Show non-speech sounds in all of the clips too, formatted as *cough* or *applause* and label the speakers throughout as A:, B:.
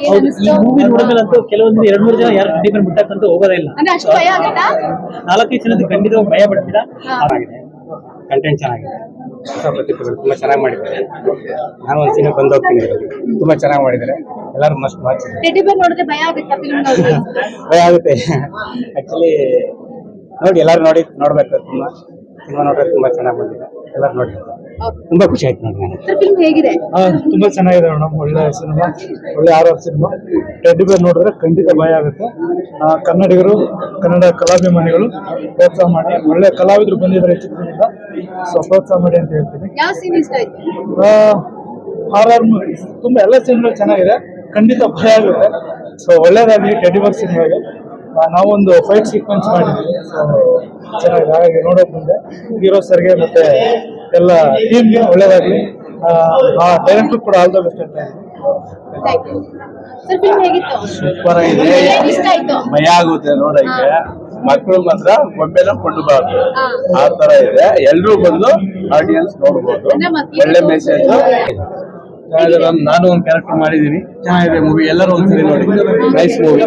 A: ಈ ಮೂವಿ ನೋಡಿದ್ಮೇಲಂತೂ ಕೆಲವೊಂದು ಎರಡ್ ಮೂರು ಜನ ಯಾರು ಟಿಫನ್ ಮುಟ್ಟಕ್ಕಂತೂ ಹೋಗೋದೇ ಇಲ್ಲ.
B: ಅಂದ್ರೆ ಅಷ್ಟು ಭಯ ಆಗುತ್ತಾ?
A: ನಾಲ್ಕೈದು ಜನದ ಖಂಡಿತ ಭಯ ಪಡ್ತೀರಾ?
B: ಕಂಟೆಂಟ್
A: ಚೆನ್ನಾಗಿದೆ. ಕಂಟೆಂಟ್ ಚೆನ್ನಾಗಿದೆ. ತುಂಬಾ ಚೆನ್ನಾಗಿ ಮಾಡಿದ್ದಾರೆ. ನಾನು ಒಂದು ಸಿನಿಮಾ ಬಂದು ಹೋಗ್ತೀನಿ. ತುಂಬಾ ಚೆನ್ನಾಗಿ ಮಾಡಿದ್ದಾರೆ. ಎಲ್ಲರೂ ಮಸ್ಟ್ ವಾಚ್
B: ಟೆಡಿ ಬೇರ್ ನೋಡಿದ್ರೆ ಭಯ ಆಗುತ್ತಾ ಫಿಲ್ಮ್ ನೋಡಿದ್ರೆ *laughs*
A: ಭಯ ಆಗುತ್ತೆ. ಆಕ್ಚುಲಿ ನೋಡಿ ಎಲ್ಲರೂ ನೋಡಿ ನೋಡ್ಬೇಕು. ತುಂಬಾ. ಸಿನಿಮಾ ನೋಡಿದ್ರೆ ತುಂಬಾ ಚೆನ್ನಾಗಿ ಬಂದಿದೆ. ಎಲ್ಲರೂ ನೋಡಿ ತುಂಬಾ ಖುಷಿ ಆಯ್ತು ನೋಡಿ ನನಗೆ.
B: ಹೇಗಿದೆ?
C: ತುಂಬಾ ಚೆನ್ನಾಗಿದೆ ಮೇಡಮ್ ಒಳ್ಳೆ ಸಿನಿಮಾ ಒಳ್ಳೆ ಆರ್ ಸಿನಿಮಾ ಟೆಡ್ಡಿ ಬೇರ್ ನೋಡಿದ್ರೆ ಖಂಡಿತ ಭಯ ಆಗುತ್ತೆ. ಆ, ಕನ್ನಡಿಗರು ಕನ್ನಡ ಕಲಾಭಿಮಾನಿಗಳು ಪ್ರೋತ್ಸಾಹ ಮಾಡಿ ಒಳ್ಳೆ ಕಲಾವಿದರು ಬಂದಿದ್ದಾರೆ ಈ ಚಿತ್ರದಿಂದ ಸೊ ಪ್ರೋತ್ಸಾಹ ಮಾಡಿ ಅಂತ ಹೇಳ್ತೀನಿ.
B: ಯಾವ ಸೀನ್ ಇಷ್ಟ ಆಯ್ತು?
C: ಆರ್ ಆರ್ ತುಂಬಾ ಎಲ್ಲ ಸಿನಿಮಾ ಚೆನ್ನಾಗಿದೆ ಖಂಡಿತ ಭಯ ಆಗುತ್ತೆ. ಸೊ ಒಳ್ಳೇದಾಗಲಿ ಟೆಡ್ಡಿ ಬೇರ್ ಸಿನಿಮಾಗೆ ಆ, ನಾವೊಂದು ಫೈಟ್ ಸೀಕ್ವೆನ್ಸ್ ಮಾಡಿದ್ವಿ. ಸೊ ಚೆನ್ನಾಗಿದೆ ಹಾಗಾಗಿ ನೋಡೋಕೆ ಮುಂದೆ ಹೀರೋ ಸರ್ಗೆ ಮತ್ತೆ ಎಲ್ಲ ಟೀಮ್ಗೆ ಒಳ್ಳೇದಾಗಲಿ. ಆ ಡೈರೆಕ್ಟರ್ ಕೂಡ ಆಲ್ ದ ಬೆಸ್ಟ್ ಅಂತ
B: ಥ್ಯಾಂಕ್ ಯು ಸರ್ ಫಿಲ್ಮ್ ಹೇಗಿತ್ತು?
C: ಸೂಪರ್ ಆಗಿದೆ.
B: ಮೈ ಇಷ್ಟ ಆಯ್ತು?
D: ಭಯ ಆಗುತ್ತೆ ನೋಡಕ್ಕೆ. ಮಕ್ಕಳು ಮಾತ್ರ ಗೊಂಬೆನ ಕೊಂಡಬಾರ್ದು. ಆ ತರ ಇದೆ. ಎಲ್ರೂ ಬಂದು ಆಡಿಯನ್ಸ್ ನೋಡ್ಬೋದು. ಒಳ್ಳೆ ಮೆಸೇಜ್ ನಾನು ಒಂದು ಕ್ಯಾರೆಕ್ಟರ್ ಮಾಡಿದೀನಿ. ಚೆನ್ನಾಗಿದೆ ಮೂವಿ ಎಲ್ಲರೂ ಒಂದ್ಸರಿ ನೋಡಿ. Nice movie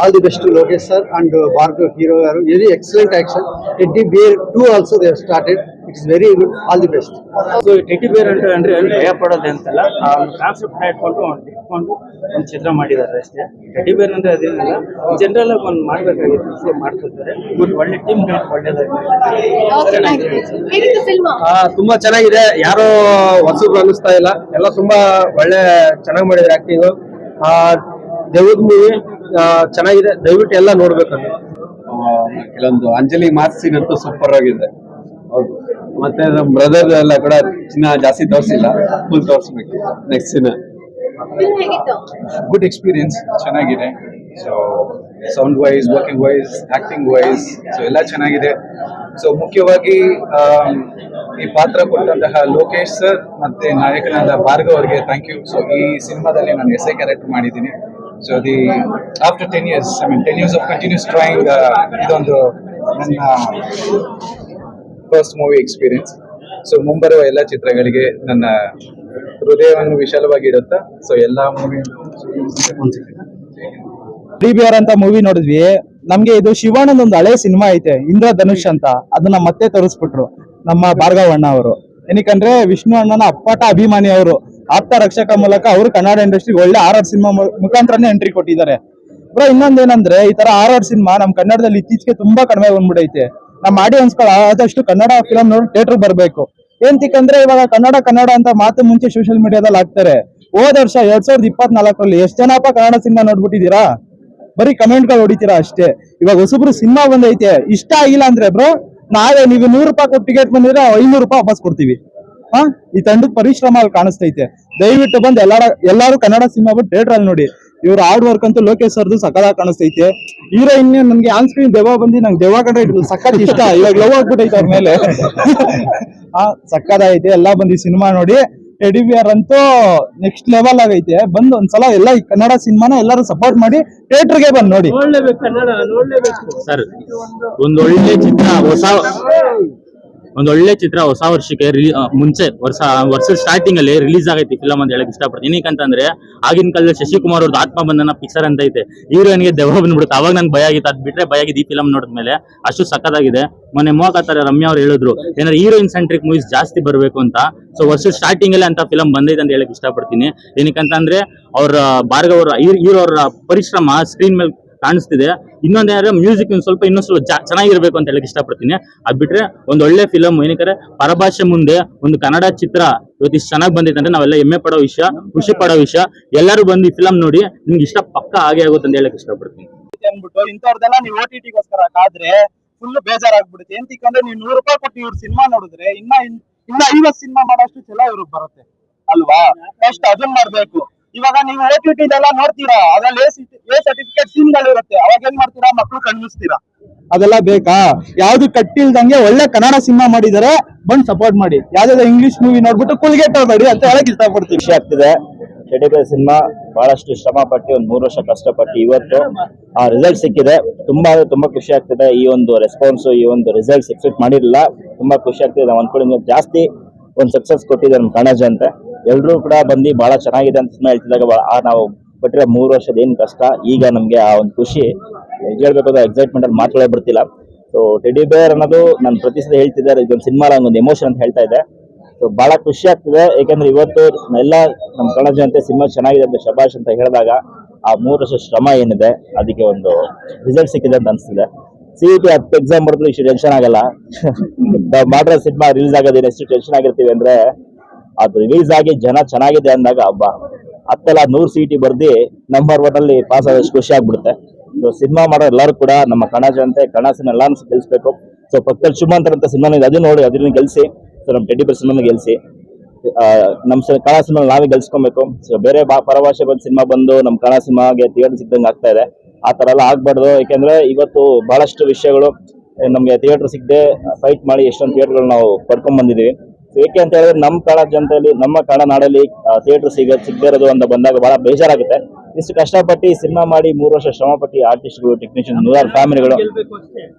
A: all the
E: best Lokesh sir and Bhargav hero ಯಾರು. Very excellent action teddy bear two also they 2 also very good all the best.
A: So teddy bear ಅಂತ ಅಂದ್ರೆ ಭಯ ಪಡೋದೆ ಅಂತಲ್ಲ ಕಾನ್ಸೆಪ್ಟ್ ಇಟ್ಕೊಂಡು ಒಂದು ಇಟ್ಕೊಂಡು ಒಂದು ಚಿತ್ರ ಮಾಡಿದ್ದಾರೆ ಅಷ್ಟೇ. ಟೆಟಿ ಬೇರ್ ಅಂದ್ರೆ ಅದೇನಿಲ್ಲ ಜನರಲ್ ಆಗಿ ಒಂದು ಮಾಡ್ಬೇಕಾಗಿತ್ತು ಸೊ ಮಾಡ್ತಿದ್ದಾರೆ. ಒಂದು ಒಳ್ಳೆ ಟೀಮ್ ಒಳ್ಳೆದಾಗಿ
B: ಓಕೆ ಥ್ಯಾಂಕ್ ಯು ಹೇಗಿತ್ತು ಫಿಲ್ಮ್
D: ತುಂಬಾ ಚೆನ್ನಾಗಿದೆ. ಯಾರು ಹೊಸಬ್ರು ಅನಿಸ್ತಾ ಇಲ್ಲ. ಎಲ್ಲ ತುಂಬಾ ಒಳ್ಳೆ ಚೆನ್ನಾಗಿ ಮಾಡಿದ್ರೆ ಆಕ್ಟಿಂಗ್ ದೇವ್ರದ ಮೂವಿ ಚೆನ್ನಾಗಿದೆ. ದಯವಿಟ್ಟು ಎಲ್ಲ ನೋಡ್ಬೇಕು ಕೆಲವೊಂದು ಅಂಜಲಿ ಮಾರ್ಸಿನಂತೂ ಸೀನ್ ಅಂತೂ ಸೂಪರ್ ಆಗಿದೆ. ಹೌದು. ಮತ್ತೆ ನಮ್ಮ ಬ್ರದರ್ ಎಲ್ಲ ಕೂಡ ಚಿನ್ನ ಜಾಸ್ತಿ ತೋರಿಸಿಲ್ಲ ಫುಲ್ ತೋರಿಸ್ಬೇಕು ನೆಕ್ಸ್ಟ್
B: ದಿನ
D: ಗುಡ್ ಎಕ್ಸ್ಪೀರಿಯನ್ಸ್ ಚೆನ್ನಾಗಿದೆ so sound wise working wise acting wise so ಎಲ್ಲ ಚೆನ್ನಾಗಿದೆ. ಸೊ ಮುಖ್ಯವಾಗಿ ಈ ಪಾತ್ರ ಕೊಟ್ಟಂತಹ ಲೋಕೇಶ್ ಸರ್ ಮತ್ತೆ ನಾಯಕನಾದ ಭಾರ್ಗವ್ ಅವರಿಗೆ ಥ್ಯಾಂಕ್ ಯು ಸೊ ಈ ಸಿನಿಮಾದಲ್ಲಿ ನಾನು ಎಸ್ ಐ ಕ್ಯಾರೆಕ್ಟರ್ ಮಾಡಿದ್ದೀನಿ so the after ten years I mean ten years of continuous drawing ಇದೊಂದು ನನ್ನ ಫಸ್ಟ್ ಮೂವಿ ಎಕ್ಸ್ಪೀರಿಯನ್ಸ್ ಸೊ ಮುಂಬರುವ ಎಲ್ಲ ಚಿತ್ರಗಳಿಗೆ ನನ್ನ ಹೃದಯವನ್ನು ವಿಶಾಲವಾಗಿ ಇಡುತ್ತಾ ಸೊ ಎಲ್ಲ ಮೂವಿ
C: ಡಿಬಿಆರ್ ಅಂತ ಮೂವಿ ನೋಡಿದ್ವಿ. ನಮ್ಗೆ ಇದು ಶಿವಾನಂದ್ ಒಂದು ಹಳೆ ಸಿನಿಮಾ ಐತೆ ಇಂದ್ರ ಧನುಷ್ ಅಂತ. ಅದನ್ನ ಮತ್ತೆ ತೋರಿಸ್ಬಿಟ್ರು ನಮ್ಮ ಭಾರ್ಗವ ಅಣ್ಣ ಅವರು. ಏನಕ್ಕಂದ್ರೆ, ವಿಷ್ಣು ಅಣ್ಣನ ಅಪ್ಪಟ ಅಭಿಮಾನಿ ಅವರು. ಆಪ್ತ ರಕ್ಷಕ ಮೂಲಕ ಅವರು ಕನ್ನಡ ಇಂಡಸ್ಟ್ರಿಗೆ ಒಳ್ಳೆ ಆರ್ ಆರ್ ಸಿನಿಮಾ ಮುಖಾಂತರನೇ ಎಂಟ್ರಿ ಕೊಟ್ಟಿದ್ದಾರೆ. ಬ್ರೋ, ಇನ್ನೊಂದೇನಂದ್ರೆ, ಈ ತರ ಆರ್ ಆರ್ ಸಿನಿಮಾ ನಮ್ ಕನ್ನಡದಲ್ಲಿ ಇತ್ತೀಚೆಗೆ ತುಂಬಾ ಕಡಿಮೆ ಬಂದ್ಬಿಡೈತೆ. ನಮ್ಮ ಆಡಿಯನ್ಸ್ಗಳು ಆದಷ್ಟು ಕನ್ನಡ ಫಿಲಮ್ ನೋಡಿ ಥಿಯೇಟರ್ ಬರ್ಬೇಕು. ಅಂದ್ರೆ ಇವಾಗ ಕನ್ನಡ ಕನ್ನಡ ಅಂತ ಮಾತು ಮುಂಚೆ ಸೋಷಿಯಲ್ ಮೀಡಿಯಾದಲ್ಲಿ ಹಾಕ್ತಾರೆ. ಹೋದ ವರ್ಷ ಎರಡ್ ಸಾವಿರದ ಇಪ್ಪತ್ನಾಲ್ಕರಲ್ಲಿ ಎಷ್ಟು ಜನಪ್ಪ ಕನ್ನಡ ಸಿನಿಮಾ ನೋಡ್ಬಿಟ್ಟಿದ್ದೀರಾ? ಬರೀ ಕಮೆಂಟ್ಗಳು ಹೊಡಿತೀರಾ ಅಷ್ಟೇ. ಇವಾಗ ಹೊಸಬ್ರು ಸಿನಿಮಾ ಬಂದೈತೆ. ಇಷ್ಟ ಆಗಿಲ್ಲ ಅಂದ್ರೆ ಬ್ರೋ ನಾವೇ ನೀವು ನೂರು ರೂಪಾಯಿ ಕೊಟ್ಟು ಟಿಕೆಟ್ ಬಂದಿದ್ರೆ ಐನೂರು ರೂಪಾಯಿ ವಾಪಸ್ ಕೊಡ್ತೀವಿ. ಹಾ? ಈ ತಂಡದ ಪರಿಶ್ರಮ ಅಲ್ಲಿ ಕಾಣಿಸ್ತೈತೆ. ದಯವಿಟ್ಟು ಬಂದು ಎಲ್ಲಾರ, ಎಲ್ಲಾರು ಕನ್ನಡ ಸಿನಿಮಾ ಬಿಟ್ಟು ಥಿಯೇಟರ್ ಅಲ್ಲಿ ನೋಡಿ. ಇವ್ರ ಹಾರ್ಡ್ ವರ್ಕ್ ಅಂತೂ ಲೋಕೇಶ್ ಸರ್ದು ಸಕಾಲ ಕಾಣಿಸ್ತೈತೆ. ಹೀರೋಯಿನ್ ನನ್ಗೆ ಆನ್ ಸ್ಕ್ರೀನ್ ದೆವ್ವ ಬಂದು ನಂಗೆ ದೆವ್ವ ಕಂಡ್ರೆ ಸಕ್ಕತ್ ಇಷ್ಟ. ಇವಾಗ ಲವ್ ಆಗ್ಬಿಟ್ಟೈತೆ ಅವ್ರ ಮೇಲೆ. *laughs* ಆ ಸಕ್ಕದಾಗೈತೆ ಎಲ್ಲ ಬಂದು ಸಿನಿಮಾ ನೋಡಿ. ಟೆಡಿ ಬಿಯರ್ ಅಂತೂ ನೆಕ್ಸ್ಟ್ ಲೆವೆಲ್ ಆಗೈತೆ. ಬಂದು ಒಂದ್ಸಲ ಎಲ್ಲ ಈ ಕನ್ನಡ ಸಿನಿಮಾನ ಎಲ್ಲರೂ ಸಪೋರ್ಟ್ ಮಾಡಿ ಥಿಯೇಟರ್ಗೆ ಬಂದು ನೋಡಿ.
F: ಸರ್ ಒಂದೊಳ್ಳೆ ಚಿತ್ರ ಹೊಸ ಒಂದೊಳ್ಳೆ ಚಿತ್ರ ಹೊಸ ವರ್ಷಕ್ಕೆ ಮುಂಚೆ, ವರ್ಷ, ವರ್ಷದ ಸ್ಟಾರ್ಟಿಂಗ್ ಅಲ್ಲಿ ರಿಲೀಸ್ ಆಗೈತಿ ಫಿಲಮ್ ಅಂತ ಹೇಳಕ್ ಇಷ್ಟಪಡ್ತೀನಿ. ಏನಕ್ಕಂತಂದ್ರೆ, ಆಗಿನ ಕಾಲದಲ್ಲಿ ಶಶಿಕುಮಾರ್ ಅವ್ರದ್ದು ಆತ್ಮ ಬಂಧನ ಪಿಕ್ಚರ್ ಅಂತ ಐತೆ. ಹೀರೋಯಿನ್ಗೆ ದೆವ್ವ ಬಂದ್ಬಿಡುತ್ತೆ. ಅವಾಗ ನಂಗೆ ಭಯ ಆಗಿತ್ತು. ಅದ್ ಬಿಟ್ರೆ ಭಯ ಆಗಿದೆ ಈ ಫಿಲಮ್ ನೋಡಿದ್ಮೇಲೆ ಅಷ್ಟು ಸಕ್ಕತ್ತಾಗಿದೆ ಮೊನ್ನೆ ಮೋಕಾತರ ರಮ್ಯಾ ಅವ್ರು ಹೇಳಿದ್ರು, ಏನಾದ್ರು ಹೀರೋಯಿನ್ ಸೆಂಟ್ರಿಕ್ ಮೂವೀಸ್ ಜಾಸ್ತಿ ಬರಬೇಕು ಅಂತ. ಸೊ ವರ್ಷದ ಸ್ಟಾರ್ಟಿಂಗ್ ಅಲ್ಲಿ ಅಂತ ಫಿಲಮ್ ಬಂದೈತೆ ಅಂತ ಹೇಳಕ್ ಇಷ್ಟಪಡ್ತೀನಿ. ಏನಕ್ಕಂತಂದ್ರೆ, ಅವ್ರ ಭಾರ್ಗವ್ರ ಹೀರೋ ಅವ್ರ ಪರಿಶ್ರಮ ಸ್ಕ್ರೀನ್ ಮೇಲೆ ಕಾಣಿಸ್ತಿದೆ. ಇನ್ನೊಂದೇನಾದ್ರೆ ಮ್ಯೂಸಿಕ್ ಇನ್ ಸ್ವಲ್ಪ ಇನ್ನೊಂದು ಸ್ವಲ್ಪ ಚೆನ್ನಾಗಿರ್ಬೇಕು ಅಂತ ಹೇಳಕ್ ಇಷ್ಟಪಡ್ತೀನಿ. ಅದ್ ಬಿಟ್ರೆ ಒಂದ್ ಒಳ್ಳೆ ಫಿಲಮ್ ಏನಕ್ಕೆ ಪರಭಾಷೆ ಮುಂದೆ ಒಂದು ಕನ್ನಡ ಚಿತ್ರ ಇವತ್ತು ಇಷ್ಟು ಚೆನ್ನಾಗಿ ಬಂದೈತೆ ಅಂದ್ರೆ ನಾವೆಲ್ಲ ಹೆಮ್ಮೆ ಪಡೋ ವಿಷಯ, ಖುಷಿ ಪಡೋ ವಿಷಯ. ಎಲ್ಲರೂ ಬಂದು ಈ ಫಿಲಮ್ ನೋಡಿ, ನಿಮ್ಗೆ ಇಷ್ಟ ಪಕ್ಕ ಆಗೇ ಆಗುತ್ತೆ ಅಂತ ಹೇಳಕ್ ಇಷ್ಟಪಡ್ತೀನಿ.
C: ಅಂದ್ಬಿಟ್ಟು ಇಂಥವ್ರದೆಲ್ಲ ನೀವು ಓ ಟಿ ಟಿಗೋಸ್ಕರ ಕಾದ್ರೆ ಫುಲ್ ಬೇಜಾರಾಗ್ಬಿಡುತ್ತೆ. ತಿಕ್ಕಂದ್ರೆ ನೀವು ನೂರು ರೂಪಾಯಿ ಕೊಟ್ಟು ಇವ್ರ ಸಿನಿಮಾ ನೋಡಿದ್ರೆ ಇನ್ನ ಇನ್- ಇನ್ನ ಐವತ್ ಸಿನಿಮಾ ಮಾಡೋಷ್ಟು ಚಲೋ ಇವ್ರಿಗೆ ಬರುತ್ತೆ. ಅಲ್ವಾ? ಫಸ್ಟ್ ಅದನ್ನ ಮಾಡ್ಬೇಕು. ಇವಾಗ ನೀವು ಓ ಟಿ ಟಿ ಎಲ್ಲ ನೋಡ್ತೀರಾ? ಅದ್ರಲ್ಲಿ ಎ ಸರ್ಟಿಫಿಕೇಟ್ ಸೀನ್ಗಳು ಇರುತ್ತೆ. ಅವಾಗ ಏನ್ ಮಾಡ್ತೀರಾ? ಮಕ್ಳು ಕಣ್ಮಿಸ್ತೀರಾ ಅದೆಲ್ಲ ಬೇಕಾ? ಯಾವ್ದು ಕಟ್ಟಿಲ್ದಂಗೆ ಒಳ್ಳೆ ಕನ್ನಡ ಸಿನಿಮಾ ಮಾಡಿದಾರೆ ಬಂದ್ ಸಪೋರ್ಟ್ ಮಾಡಿ. ಯಾವ್ದಾದ್ರು ಇಂಗ್ಲಿಷ್ ಮೂವಿ ನೋಡ್ಬಿಟ್ಟು ಕುಲ್ಗೆಟ್ ಹೋಗ್ಬೇಡಿ ಅಂತ ಹೇಳಕ್ ಇಷ್ಟಪಡ್ತೀನಿ.
G: ಖುಷಿ ಆಗ್ತಿದೆ. ಟೆಡಿಬೇರ್ ಸಿನಿಮಾ ಬಹಳಷ್ಟು ಶ್ರಮ ಪಟ್ಟು ಒಂದು ಮೂರು ವರ್ಷ ಕಷ್ಟಪಟ್ಟು ಇವತ್ತು ಆ ರಿಸಲ್ಟ್ ಸಿಕ್ಕಿದೆ. ತುಂಬಾ ತುಂಬಾ ಖುಷಿ ಆಗ್ತಿದೆ. ಈ ಒಂದು ರೆಸ್ಪಾನ್ಸ್ ಈ ಒಂದು ರಿಸಲ್ಟ್ಸ್ ಎಕ್ಸೆಪ್ಟ್ ಮಾಡಿರಲಿಲ್ಲ. ತುಂಬಾ ಖುಷಿ ಆಗ್ತಿದೆ. ನಾವು ಕಡೆ ಜಾಸ್ತಿ ಒಂದು ಸಕ್ಸಸ್ ಕೊಟ್ಟಿದೆ ನಮ್ಮ ಕಣಜ ಜನತೆ ಎಲ್ಲರೂ ಕೂಡ ಬಂದು ಬಹಳ ಚೆನ್ನಾಗಿದೆ ಅಂತ ಸುಮ್ಮನೆ ಹೇಳ್ತಿದ್ದಾಗ ಆ ನಾವು ಬಿಟ್ಟರೆ ಮೂರು ವರ್ಷದ ಏನು ಕಷ್ಟ, ಈಗ ನಮಗೆ ಆ ಒಂದು ಖುಷಿ. ಹೇಳ್ಬೇಕು ಅಂದ್ರೆ ಎಕ್ಸೈಟ್ಮೆಂಟ್ ಅಲ್ಲಿ ಮಾತುಗಳೇ ಬರ್ತಿಲ್ಲ ಸೊ ಟೆಡಿ ಬೇರ್ ಅನ್ನೋದು ನಾನು ಪ್ರತಿ ಸಲ ಹೇಳ್ತಿದ್ದಾರೆ ಇದೊಂದು ಸಿನಿಮಾ ಒಂದು ಎಮೋಷನ್ ಅಂತ ಹೇಳ್ತಾ ಇದೆ. ಸೊ ಬಹಳ ಖುಷಿ ಆಗ್ತಿದೆ. ಯಾಕಂದ್ರೆ ಇವತ್ತು ಎಲ್ಲ ನಮ್ಮ ಕನ್ನಡ ಜನತೆ ಸಿನಿಮಾ ಚೆನ್ನಾಗಿದೆ ಅಂತ ಶಬಾಷ್ ಅಂತ ಹೇಳಿದಾಗ ಆ ಮೂರು ವರ್ಷ ಶ್ರಮ ಏನಿದೆ, ಅದಕ್ಕೆ ಒಂದು ರಿಸಲ್ಟ್ ಸಿಕ್ಕಿದೆ ಅಂತ ಅನಿಸ್ತಿದೆ. ಸಿ ಇ ಟಿ ಹತ್ತು ಎಕ್ಸಾಮ್ ಬರೆದ್ರು ಇಷ್ಟು ಟೆನ್ಷನ್ ಆಗಲ್ಲ. *laughs* ಮಾಡಿರೋ ಸಿನಿಮಾ ರಿಲೀಸ್ ಆಗೋದೇನು ಎಷ್ಟು ಟೆನ್ಷನ್ ಆಗಿರ್ತೀವಿ ಅಂದ್ರೆ ಅದು ರಿಲೀಸ್ ಆಗಿ ಜನ ಚೆನ್ನಾಗಿದೆ ಅಂದಾಗ ಹಬ್ಬ. ಹತ್ತಲ್ಲ ನೂರು ಸಿ ಟಿ ಬರ್ದಿ ನಂಬರ್ ಒನ್ ಅಲ್ಲಿ ಪಾಸ್ ಆದಷ್ಟು ಖುಷಿ ಆಗ್ಬಿಡುತ್ತೆ. ಸೊ ಸಿನಿಮಾ ಮಾಡೋ ಎಲ್ಲರೂ ಕೂಡ ನಮ್ಮ ಕಣಜ ಜನತೆ ಕಣಸಿನ ಎಲ್ಲಾನು ಗೆಲ್ಸ್ಬೇಕು. ಸೊ ಪಕ್ಕದಲ್ಲಿ ಶುಭಾಂತರ ಅಂತ ಸಿನಿಮಾ ಇದೆ, ಅದು ನೋಡಿ ಅದನ್ನ ಗೆಲ್ಸಿ. ಸೊ ನಮ್ಮ ಟೆಡಿ ಬರ್ ಸಿನಿಮಾ ಗೆಲ್ಸಿ. ನಮ್ಮ ಕನ್ನಡ ಸಿನಿಮಾ ನಾವೇ ಗೆಲ್ಸ್ಕೊಬೇಕು. ಸೊ ಬೇರೆ ಪರಭಾಷೆ ಬಂದು ಸಿನಿಮಾ ಬಂದು ನಮ್ಮ ಕನ್ನಡ ಸಿನಿಮಾಗೆ ಥಿಯೇಟರ್ ಸಿಗ್ದಂಗೆ ಆಗ್ತಾ ಇದೆ. ಆ ಥರ ಎಲ್ಲ ಆಗ್ಬಾರ್ದು. ಯಾಕೆಂದ್ರೆ ಇವತ್ತು ಬಹಳಷ್ಟು ವಿಷಯಗಳು, ನಮಗೆ ಥಿಯೇಟರ್ ಸಿಗದೆ ಫೈಟ್ ಮಾಡಿ ಎಷ್ಟೊಂದು ಥಿಯೇಟರ್ಗಳು ನಾವು ಪಡ್ಕೊಂಡ್ ಬಂದಿದೀವಿ. ಏಕೆ ಅಂತ ಹೇಳಿದ್ರೆ ನಮ್ಮ ಕನ್ನಡ ಜನತೆಯಲ್ಲಿ ನಮ್ಮ ಕನ್ನಡ ನಾಡಲ್ಲಿ ಥಿಯೇಟರ್ ಸಿಗ ಸಿಗದೇ ಇರೋದು ಅಂತ ಬಂದಾಗ ಬಹಳ ಬೇಜಾರಾಗುತ್ತೆ. ಇಷ್ಟು ಕಷ್ಟಪಟ್ಟು ಸಿನಿಮಾ ಮಾಡಿ ಮೂರು ವರ್ಷ ಶ್ರಮಪಟ್ಟು ಆರ್ಟಿಸ್ಟ್ಗಳು ಟೆಕ್ನಿಷಿಯನ್ ನೂರಾರು ಫ್ಯಾಮಿಲಿಗಳು.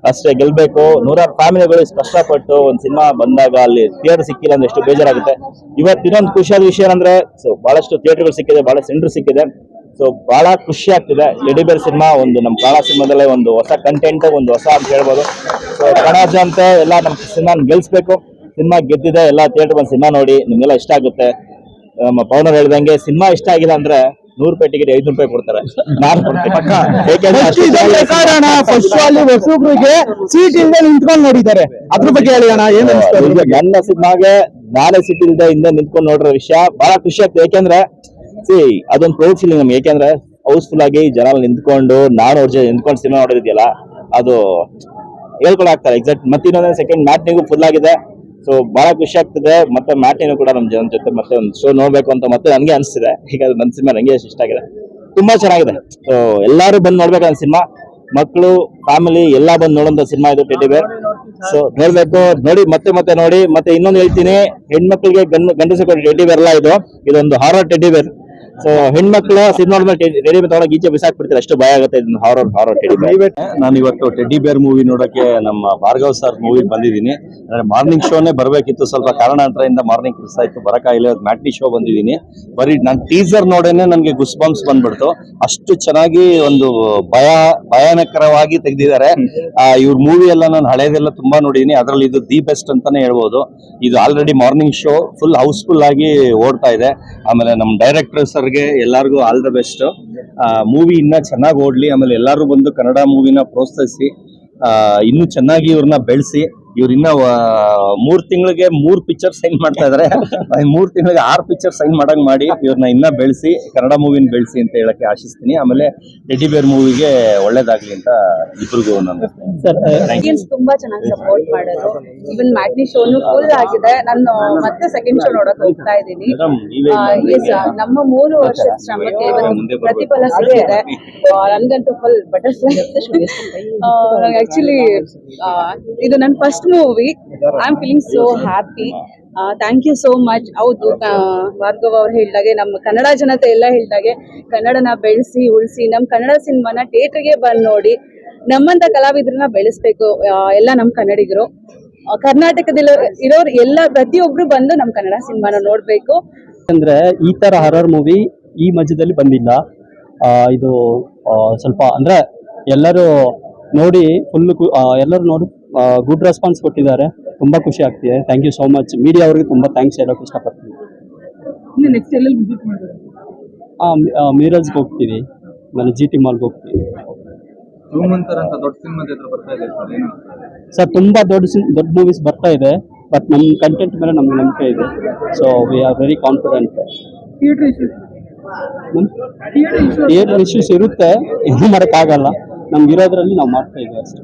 G: ಅಷ್ಟೇ, ಗೆಲ್ಬೇಕು. ನೂರಾರು ಫ್ಯಾಮಿಲಿಗಳು ಇಷ್ಟು ಕಷ್ಟಪಟ್ಟು ಒಂದು ಸಿನಿಮಾ ಬಂದಾಗ ಅಲ್ಲಿ ಥಿಯೇಟರ್ ಸಿಕ್ಕಿಲ್ಲ ಅಂದ್ರೆ ಎಷ್ಟು ಬೇಜಾರಾಗುತ್ತೆ. ಇವತ್ತು ಇನ್ನೊಂದು ಖುಷಿಯಾದ ವಿಷಯ ಅಂದ್ರೆ ಸೊ, ಬಹಳಷ್ಟು ಥಿಯೇಟರ್ಗಳು ಸಿಕ್ಕಿದೆ, ಬಹಳ ಸೆಂಟರ್ ಸಿಕ್ಕಿದೆ. ಸೊ, ಬಹಳ ಖುಷಿ ಆಗ್ತಿದೆ. ಲೆಡಿಬೇರ್ ಸಿನಿಮಾ ಒಂದು ನಮ್ಮ ಕನ್ನಡ ಸಿನಿಮಾದಲ್ಲೇ ಒಂದು ಹೊಸ ಕಂಟೆಂಟ್ ಒಂದು ಹೊಸ ಅಂತ ಹೇಳ್ಬೋದು. ಸೊ ಕನ್ನಡ ಜನತೆ ಎಲ್ಲ ನಮ್ಮ ಸಿನಿಮಾ ಗೆಲ್ಸ್ಬೇಕು. ಸಿನಿಮಾ ಗೆದ್ದಿದೆ ಎಲ್ಲ ಥಿಯೇಟರ್ ಬಂದು ಸಿನಿಮಾ ನೋಡಿ ನಿಮಗೆಲ್ಲ ಇಷ್ಟ ಆಗುತ್ತೆ. ನಮ್ಮ ಪವನರ್ ಹೇಳ್ದಂಗೆ ಸಿನಿಮಾ ಇಷ್ಟ ಆಗಿಲ್ಲ ಅಂದ್ರೆ ನೂರು ರೂಪಾಯಿ ಟಿಕೆಟ್ ಐದು ರೂಪಾಯಿ ಕೊಡ್ತಾರೆ.
C: ಹೊಸಬ್ರಿಗೆ ಸೀಟ್ ಇಲ್ಲದೆ ನಿಂತ್ಕೊಂಡು ನೋಡಿದ್ದಾರೆ. ಅದ್ರ ಬಗ್ಗೆ ಹೇಳಿ ಅಣ್ಣ ಏನ್?
G: ನನ್ನ ಸಿನಿಮಾಗೆ ನಾನೇ ಸೀಟ್ ಇಲ್ಲದೆ ಹಿಂದೆ ನಿಂತ್ಕೊಂಡು ನೋಡಿರೋ ವಿಷಯ ಬಹಳ ಖುಷಿ ಆಗ್ತದೆ. ಯಾಕೆಂದ್ರೆ ಸಿ ಅದೊಂದು ಪ್ರೌಡ್ ಫೀಲಿಂಗ್ ನಮ್ಗೆ. ಯಾಕೆಂದ್ರೆ ಹೌಸ್ಫುಲ್ ಆಗಿ ಜನ ನಿಂತ್ಕೊಂಡು ನಾನು ಅವ್ರ ಜೊತೆ ನಿಂತ್ಕೊಂಡು ಸಿನಿಮಾ ನೋಡಿದ್ಯಲ್ಲ ಅದು ಹೇಳ್ಕೊಳಾಗ್ತಾರೆ ಎಕ್ಸಾಕ್ಟ್ ಮತ್ತೆ ಇನ್ನೊಂದು ಸೆಕೆಂಡ್ ಮ್ಯಾಟ್ನಿಗೂ ಫುಲ್ ಆಗಿದೆ. ಸೊ ಬಹಳ ಖುಷಿ ಆಗ್ತದೆ. ಮತ್ತೆ ಮ್ಯಾಟಿನೂ ಕೂಡ ನಮ್ಮ ಜನ ಜೊತೆ ಮತ್ತೆ ಒಂದು ಶೋ ನೋಡ್ಬೇಕು ಅಂತ ಮತ್ತೆ ನನಗೆ ಅನಿಸ್ತಿದೆ. ಈಗ ನನ್ನ ಸಿನಿಮಾ ನನಗೆ ಇಷ್ಟ ಆಗಿದೆ. ತುಂಬಾ ಚೆನ್ನಾಗಿದೆ. ಸೊ ಎಲ್ಲರೂ ಬಂದು ನೋಡ್ಬೇಕು ನನ್ನ ಸಿನಿಮಾ. ಮಕ್ಕಳು ಫ್ಯಾಮಿಲಿ ಎಲ್ಲ ಬಂದು ನೋಡೋಂಥ ಸಿನಿಮಾ ಇದು ಟೆಡಿ ಬೇರ್ ಸೊ ನೋಡ್ಬೇಕು. ನೋಡಿ, ಮತ್ತೆ ಮತ್ತೆ ನೋಡಿ. ಮತ್ತೆ ಇನ್ನೊಂದು ಹೇಳ್ತೀನಿ. ಹೆಣ್ಮಕ್ಳಿಗೆ ಗಂಡು ಗಂಡಸು ಟೆಡಿ ಬೇರ್ ಎಲ್ಲ ಇದು. ಇದೊಂದು ಹಾರರ್ ಟೆಡಿ ಬೇರ್ ಸೊ ಹೆಣ್ಮಕ್ಳು ಸಿನಿಮಾ ಟೆಡಿ ಬೇರ್ ತಗೊಂಡೋಗಿ ಈಚೆ ಬಿಸಾಕ್ಬಿಡ್ತಾರೆ ಅಷ್ಟು ಭಯ ಆಗುತ್ತೆ ಇದನ್ನ ಹಾರರ್ ಹಾರರ್ ಟೆಡಿ
H: ನಾನು ಇವತ್ತು ಟೆಡ್ಡಿ ಬೇರ್ ಮೂವಿ ನೋಡಕ್ಕೆ ನಮ್ಮ ಭಾರ್ಗವ್ ಸರ್ ಮೂವಿ ಬಂದಿದ್ದೀನಿ. ಅಂದ್ರೆ ಮಾರ್ನಿಂಗ್ ಶೋನೇ ಬರಬೇಕಿತ್ತು. ಸ್ವಲ್ಪ ಕಾರಣಾಂತರದಿಂದ ಮಾರ್ನಿಂಗ್ ಕೆಲಸ ಬರಕ್ಕಾಗಿಲ್ಲ ಇವತ್ತು ಮ್ಯಾಟ್ನಿ ಶೋ ಬಂದಿದ್ದೀನಿ. ಬರೀ ನಾನು ಟೀಸರ್ ನೋಡೇನೆ ನನಗೆ ಗುಸ್ ಬಾಂಬ್ಸ್ ಬಂದ್ಬಿಡ್ತು. ಅಷ್ಟು ಚೆನ್ನಾಗಿ ಒಂದು ಭಯ, ಭಯಾನಕರವಾಗಿ ತೆಗೆದಿದ್ದಾರೆ. ಇವ್ರ ಮೂವಿ ಎಲ್ಲ ನಾನು ಹಳೇದೆಲ್ಲ ತುಂಬಾ ನೋಡಿದೀನಿ. ಅದರಲ್ಲಿ ಇದು ದಿ ಬೆಸ್ಟ್ ಅಂತಾನೆ ಹೇಳ್ಬೋದು. ಇದು already morning show full housefull ಆಗಿ ಓಡ್ತಾ ಇದೆ. ಆಮೇಲೆ ನಮ್ಮ ಡೈರೆಕ್ಟರ್ ಸರ್ಗೆ ಎಲ್ಲರಿಗೂ ಆಲ್ ದ ಬೆಸ್ಟ್ ಮೂವಿ ಇನ್ನ ಚೆನ್ನಾಗಿ ಓಡ್ಲಿ, ಆಮೇಲೆ ಎಲ್ಲರೂ ಬಂದು ಕನ್ನಡ ಮೂವಿನ ಪ್ರೋತ್ಸಾಹಿಸಿ ಇನ್ನೂ ಚೆನ್ನಾಗಿ ಇವ್ರನ್ನ ಬೆಳೆಸಿ ಇವ್ರ ಇನ್ನ ಮೂರ್ ತಿಂಗಳಿಗೆ ಮೂರ್ ಪಿಕ್ಚರ್ ಸೈನ್ ಮಾಡ್ತಾ ಇದಾರೆ. ಮೂರ್ ತಿಂಗಳಿಗೆ ಆರ್ ಪಿಕ್ಚರ್ ಸೈನ್ ಮಾಡಂಗ್ ಮಾಡಿ ಇವ್ರನ್ನ ಇನ್ನ ಬೆಳೆಸಿ ಕನ್ನಡ ಮೂವಿನ ಬೆಳೆಸಿ ಅಂತ ಹೇಳಕ್ಕೆ ಆಶಿಸ್ತೀನಿ. ಆಮೇಲೆ ಟೆಡಿ ಬೇರ್ ಮೂವಿಗೆ ಒಳ್ಳೇದಾಗ್ಲಿ ಅಂತ ಇಬ್ರಿಗೂ ನಾನು
I: ತುಂಬಾ ಚೆನ್ನಾಗಿ ಸಪೋರ್ಟ್ ಮಾಡೋದು. ಇವನ್ ಮ್ಯಾಟ್ನಿ ಶೋನು ಫುಲ್ ಆಗಿದೆ. ನಾನು ಮತ್ತೆ ಸೆಕೆಂಡ್ ಶೋ ನೋಡಕ್ ಹೋಗ್ತಾ ಇದ್ದೀನಿ. ನಮ್ಮ ಮೂರು ವರ್ಷದ ಶ್ರಮಕ್ಕೆ ಪ್ರತಿಫಲ ಸಿಕ್ಕಿದೆ. ನನ್ಗಂತೂ ಫುಲ್ ಬಟರ್ಫ್ಲೈ ಆಕ್ಚುಲಿ ಇದು ನನ್ನ first movie I am feeling so happy thank you so much ಹೌದು ಭಾರ್ಗವ್ ಅವ್ರು ಹೇಳ್ದಾಗೆ, ನಮ್ಮ ಕನ್ನಡ ಜನತೆ ಎಲ್ಲ ಹೇಳ್ದಾಗೆ, ಕನ್ನಡನ ಬೆಳೆಸಿ, ಉಳಿಸಿ ನಮ್ಮ ಕನ್ನಡ ಸಿನಿಮಾನ ಥಿಯೇಟ್ರಿಗೆ ಬಂದು ನೋಡಿ, ನಮ್ಮಂತ ಕಲಾವಿದ್ರನ್ನ ಬೆಳೆಸ್ಬೇಕು ಎಲ್ಲ ನಮ್ಮ ಕನ್ನಡಿಗರು. ಕರ್ನಾಟಕದಲ್ಲಿ ಇರೋರು ಎಲ್ಲ, ಪ್ರತಿಯೊಬ್ರು ಬಂದು ನಮ್ಮ ಕನ್ನಡ ಸಿನಿಮಾನ ನೋಡಬೇಕು.
E: ಅಂದ್ರೆ ಈ ಥರ ಹರರ್ ಮೂವಿ ಈ ಮಧ್ಯದಲ್ಲಿ ಬಂದಿಲ್ಲ. ಇದು ಸ್ವಲ್ಪ ಅಂದ್ರೆ ಎಲ್ಲರೂ ನೋಡಿ ಫುಲ್ ಎಲ್ಲರೂ ನೋಡಿ ಗುಡ್ ರೆಸ್ಪಾನ್ಸ್ ಕೊಟ್ಟಿದ್ದಾರೆ. ತುಂಬಾ ಖುಷಿ ಆಗ್ತಿದೆ. Thank you so much media ಅವ್ರಿಗೆ ತುಂಬಾ ಥ್ಯಾಂಕ್ಸ್ ಹೇಳೋಕೆ ಇಷ್ಟಪಡ್ತೀನಿ. ಮೀರಜ್ಗೆ ಹೋಗ್ತೀವಿ. ಆಮೇಲೆ ಜಿ ಟಿ ಮಾಲ್ಗೆ ಹೋಗ್ತೀವಿ
D: ಹನುಮಂತರ ಅಂತ ದೊಡ್ಡ ಸಿನಿಮಾ ಬರ್ತಾ ಇದೆ ಸರ್ ತುಂಬ
E: ಸರ್ ತುಂಬಾ ದೊಡ್ಡ ಸಿನ್- ದೊಡ್ಡ ಮೂವೀಸ್ ಬರ್ತಾ ಇದೆ ಬಟ್ ನಮ್ಮ ಕಂಟೆಂಟ್ ಮೇಲೆ ನಮ್ಗೆ ನಂಬಿಕೆ ಇದೆ. So we are very confident theatre issues ಇರುತ್ತೆ ಏನು ಮಾಡೋಕ್ಕಾಗಲ್ಲ ನಮ್ಗೆ ಇರೋದ್ರಲ್ಲಿ ನಾವು ಮಾಡ್ತಾ ಇದ್ದೀವಿ ಅಷ್ಟೇ.